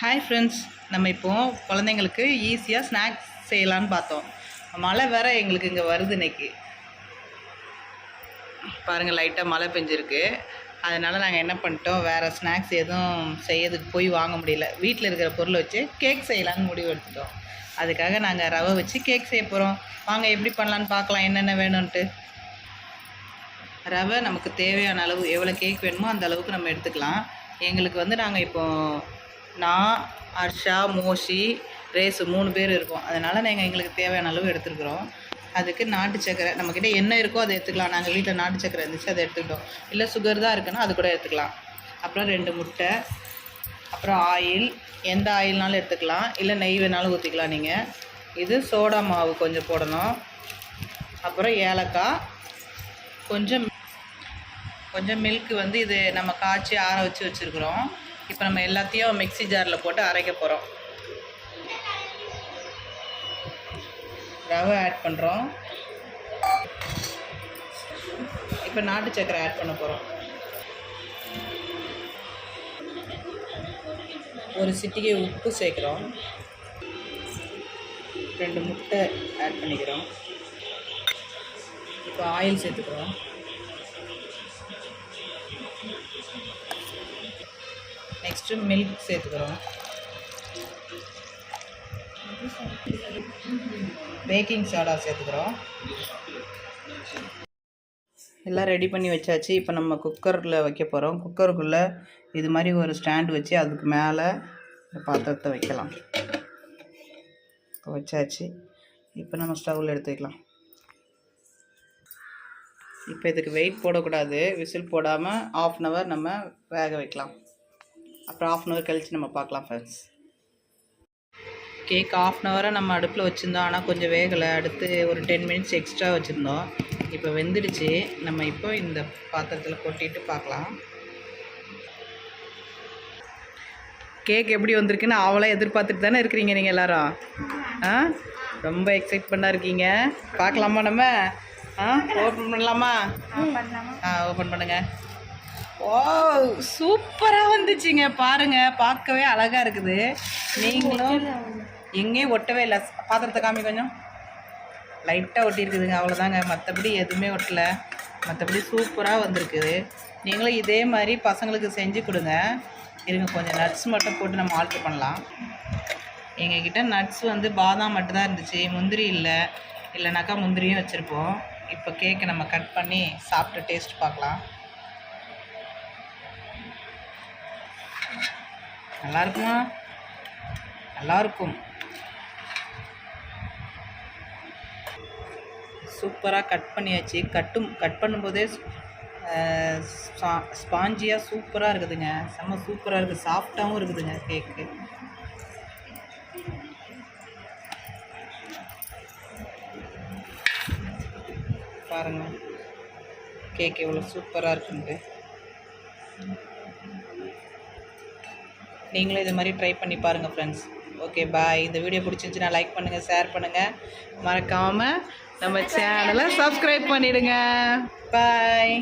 Hi friends நம்ம இப்போது குழந்தைங்களுக்கு ஈஸியாக ஸ்நாக்ஸ் செய்யலான்னு பார்த்தோம். மழை வேறு எங்களுக்கு இங்கே வருது இன்னைக்கு. பாருங்கள் லைட்டாக மழை பெஞ்சிருக்கு. அதனால் நாங்கள் என்ன பண்ணிட்டோம் வேறு ஸ்நாக்ஸ் எதுவும் செய்யறதுக்கு போய் வாங்க முடியல. வீட்டில் இருக்கிற பொருளை வச்சு கேக் செய்யலான்னு முடிவு எடுத்துட்டோம். அதுக்காக நாங்கள் ரவை வச்சு கேக் செய்ய போகிறோம் வாங்க எப்படி பண்ணலான்னு பார்க்கலாம் என்னென்ன வேணும்ன்ட்டு. ரவை நமக்கு தேவையான அளவு எவ்வளோ கேக் வேணுமோ அந்த அளவுக்கு நம்ம எடுத்துக்கலாம். எங்களுக்கு வந்து நாங்கள் இப்போது நான் ஹர்ஷா மோஷி ரேஸு மூணு பேர் இருக்கோம். அதனால் நாங்கள் எங்களுக்கு தேவையான அளவு எடுத்துருக்குறோம். அதுக்கு நாட்டு சக்கரை நம்மக்கிட்ட என்ன இருக்கோ அதை எடுத்துக்கலாம். நாங்கள் வீட்டில் நாட்டு சக்கரை இருந்துச்சு அதை எடுத்துக்கிட்டோம். இல்லை சுகர் தான் இருக்குன்னா அது கூட எடுத்துக்கலாம். அப்புறம் ரெண்டு முட்டை அப்புறம் ஆயில். எந்த ஆயில்னாலும் எடுத்துக்கலாம். இல்லை நெய் வேணாலும் ஊற்றிக்கலாம் நீங்கள் இது சோடா மாவு கொஞ்சம் போடணும். அப்புறம் ஏலக்காய். கொஞ்சம் கொஞ்சம் மில்க் வந்து இது நம்ம காய்ச்சி ஆற வச்சு வச்சுருக்குறோம். இப்போ நம்ம எல்லாத்தையும் மிக்ஸி ஜாரில் போட்டு அரைக்க போகிறோம். ரவை ஆட் பண்ணுறோம் இப்போ நாட்டு சக்கரை ஆட் பண்ண போகிறோம். ஒரு சிட்டிகை உப்பு சேர்க்குறோம். ரெண்டு முட்டை ஆட் பண்ணிக்கிறோம். இப்போ ஆயில் சேர்த்துக்கிறோம். நெக்ஸ்ட்டு மில்க் சேர்த்துக்கிறோம். பேக்கிங் சோடா சேர்த்துக்கிறோம். எல்லாம் ரெடி பண்ணி வச்சாச்சு. இப்போ நம்ம குக்கரில் வைக்க போகிறோம் குக்கருக்குள்ளே இது மாதிரி ஒரு ஸ்டாண்ட் வச்சு அதுக்கு மேலே இந்த பாத்திரத்தை வைக்கலாம். வச்சாச்சு. இப்போ நம்ம ஸ்டவ்வில் எடுத்து வைக்கலாம். இப்போ இதுக்கு வெயிட் போடக்கூடாது. விசில் போடாமல் ஆஃப் அன் ஹவர் நம்ம வேக வைக்கலாம். அப்புறம் ஆஃப் அன் ஹவர் கழித்து நம்ம பார்க்கலாம் ஃப்ரெண்ட்ஸ் கேக் ஆஃப் அன் ஹவராக நம்ம அடுப்பில் வச்சுருந்தோம். ஆனால் கொஞ்சம் வேகலை. அடுத்து ஒரு டென் மினிட்ஸ் எக்ஸ்ட்ரா வச்சுருந்தோம். இப்போ வெந்துடுச்சு. நம்ம இப்போ இந்த பாத்திரத்தில் கொட்டிட்டு பார்க்கலாம். கேக் எப்படி வந்திருக்குன்னு அவளாக எதிர்பார்த்துட்டு தானே இருக்கிறீங்க நீங்கள் எல்லாரும்? ஆ? ரொம்ப எக்ஸைட்மெண்ட்டாக இருக்கீங்க. பார்க்கலாமா நம்ம? ஆ? ஓப்பன் பண்ணலாமா? ஆ ஓப்பன் பண்ணுங்கள் ஓ சூப்பராக வந்துச்சுங்க. பாருங்க பார்க்கவே அழகாக இருக்குது. நீங்களும் எங்கேயும் ஒட்டவே இல்லை. பாத்திரத்தை காமி கொஞ்சம். லைட்டாக ஒட்டியிருக்குதுங்க அவ்வளோதாங்க மற்றபடி எதுவுமே ஒட்டலை. மற்றபடி சூப்பராக வந்திருக்குது நீங்களும் இதே மாதிரி பசங்களுக்கு செஞ்சு கொடுங்க. இருங்க கொஞ்சம் நட்ஸ் மட்டும் போட்டு நம்ம ஆல்ட்ரு பண்ணலாம். எங்ககிட்ட நட்ஸ் வந்து பாதாம் மட்டும்தான் இருந்துச்சு. முந்திரி இல்லை. இல்லைனாக்கா முந்திரியும் வச்சுருப்போம். இப்போ கேக்கை நம்ம கட் பண்ணி சாப்பிட்டு டேஸ்ட் பார்க்கலாம். நல்லா இருக்குமா நல்லா இருக்கும் சூப்பராக கட் பண்ணியாச்சு. கட்டும் கட் பண்ணும்போதே ஸ்பாஞ்சியாக சூப்பராக இருக்குதுங்க. செம்ம சூப்பராக இருக்குது சாஃப்டாகவும் இருக்குதுங்க கேக்கு. பாருங்கள் கேக் எவ்வளோ சூப்பராக இருக்குன்ட்டு. நீங்களும் இது மாதிரி ட்ரை பண்ணி பாருங்கள் ஃப்ரெண்ட்ஸ் ஓகே பாய் இந்த வீடியோ பிடிச்சிருந்துச்சுன்னா லைக் பண்ணுங்கள் ஷேர் பண்ணுங்கள் மறக்காமல் நம்ம சேனலை சப்ஸ்கிரைப் பண்ணிவிடுங்க பாய்